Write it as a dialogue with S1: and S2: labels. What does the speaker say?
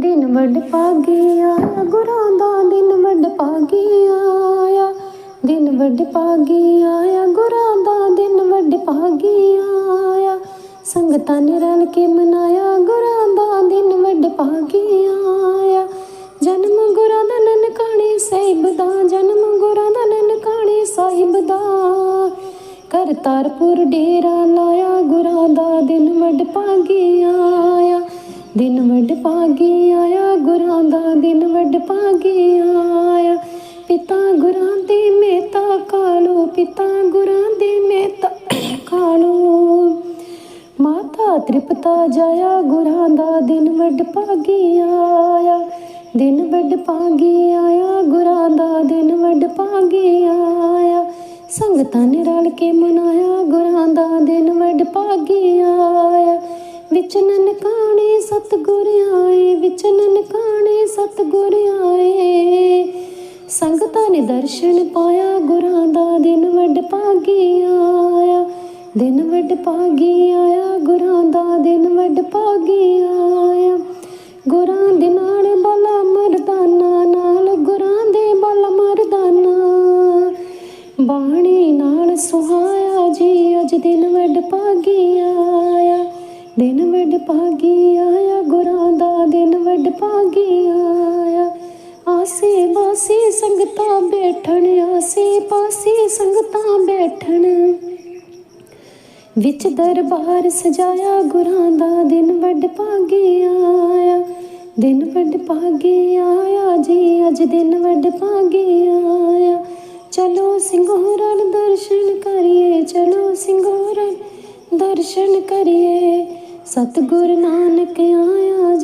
S1: ਦਿਨ ਵੱਡ ਪਾਗੀ ਗੁਰਾਂ ਦਾ ਦਿਨ ਵੱਡ ਪਾਗੀ ਆਇਆ ਦਿਨ ਵੱਡ ਪਾਗੀ ਆਇਆ ਗੁਰਾਂ ਦਾ ਦਿਨ ਵੱਡ ਪਾਗੀ ਆਇਆ ਸੰਗਤਾਂ ਨੇ ਰਲ ਕੇ ਮਨਾਇਆ, ਗੁਰਾਂ ਦਾ ਦਿਨ ਵੱਡ ਪਾਗੀ ਆਇਆ ਜਨਮ ਗੁਰਾਂ ਦਾ ਨਨਕਾਣੇ ਸਾਹਿਬ ਦਾ, ਜਨਮ ਗੁਰਾਂ ਦਾ ਨਨਕਾਣੇ ਸਾਹਿਬ ਦਾ। ਕਰਤਾਰਪੁਰ ਡੇਰਾ ਲਾਇਆ ਗੁਰਾਂ ਵੱਡ ਪਾਗੀ ਆਇਆ, ਗੁਰਾਂ ਦਾ ਦਿਨ ਵੱਡ ਪਾਗੀ ਆਇਆ। ਪਿਤਾ ਗੁਰਾਂ ਦੀ ਮਹਿਤਾ ਕਾਲੋ, ਪਿਤਾ ਗੁਰਾਂ ਦੀ ਮਹਿਤਾ ਕਾਲੋ। ਮਾਤਾ ਤ੍ਰਿਪਤਾ ਜਾਇਆ, ਗੁਰਾਂ ਦਾ ਦਿਨ ਵੱਡ ਪਾਗੀ ਆਇਆ। ਦਿਨ ਵੱਡ ਪਾਗੀ ਆਇਆ, ਗੁਰਾਂ ਦਾ ਦਿਨ ਵੱਡ ਪਾਗੀ ਆਇਆ। ਸੰਗਤਾਂ ਨੇ ਰਲ ਕੇ ਮਨਾਇਆ, ਗੁਰਾਂ ਦਾ ਦਿਨ ਵੱਡ ਪਾਗੀ ਆਇਆ ਵਿੱਚ ਨਨਕਾਣੇ ਸਤਿਗੁਰ ਆਏ, ਵਿੱਚ ਨਨਕਾਣੇ ਸਤਿਗੁਰ ਆਏ। ਸੰਗਤਾਂ ਨੇ ਦਰਸ਼ਨ ਪਾਇਆ, ਗੁਰਾਂ ਦਾ ਦਿਨ ਵੱਡ ਪਾਗੀ ਆਇਆ। ਦਿਨ ਵੱਡ ਭਾਗੀ ਆਇਆ, ਗੁਰਾਂ ਦਾ ਦਿਨ ਵੱਡ ਪਾਗੀ ਆਇਆ। ਗੁਰਾਂ ਦੇ ਨਾਲ ਬਲਾ ਮਰਦਾਨਾ, ਨਾਲ ਗੁਰਾਂ ਦੇ ਬਲ ਮਰਦਾਨਾ। ਬਾਣੀ ਨਾਲ ਸੁਹਾਇਆ ਜੀ, ਅੱਜ ਦਿਨ ਵੱਡ ਪਾਗੀ ਆਇਆ ਆਸੇ ਸੰਗਤਾਂ ਬੈਠਣ, ਆਸੇ ਪਾਸੇ ਸੰਗਤਾਂ ਬੈਠਣ। ਵਿੱਚ ਦਰਬਾਰ ਸਜਾਇਆ, ਗੁਰਾਂ ਦਾ ਦਿਨ ਵੱਡ ਪਾਗੇ ਆਇਆ। ਦਿਨ ਵੱਡ ਪਾਗੇ ਆਇਆ, ਜੀ ਅੱਜ ਦਿਨ ਵੱਡ ਪਾਗੇ ਆਇਆ। ਚਲੋ ਸਿੰਘੋਰਨ ਦਰਸ਼ਨ ਕਰੀਏ, ਚਲੋ ਸਿੰਘੋਰਨ ਦਰਸ਼ਨ ਕਰੀਏ। ਸਤਿਗੁਰ ਨਾਨਕ ਆਇਆ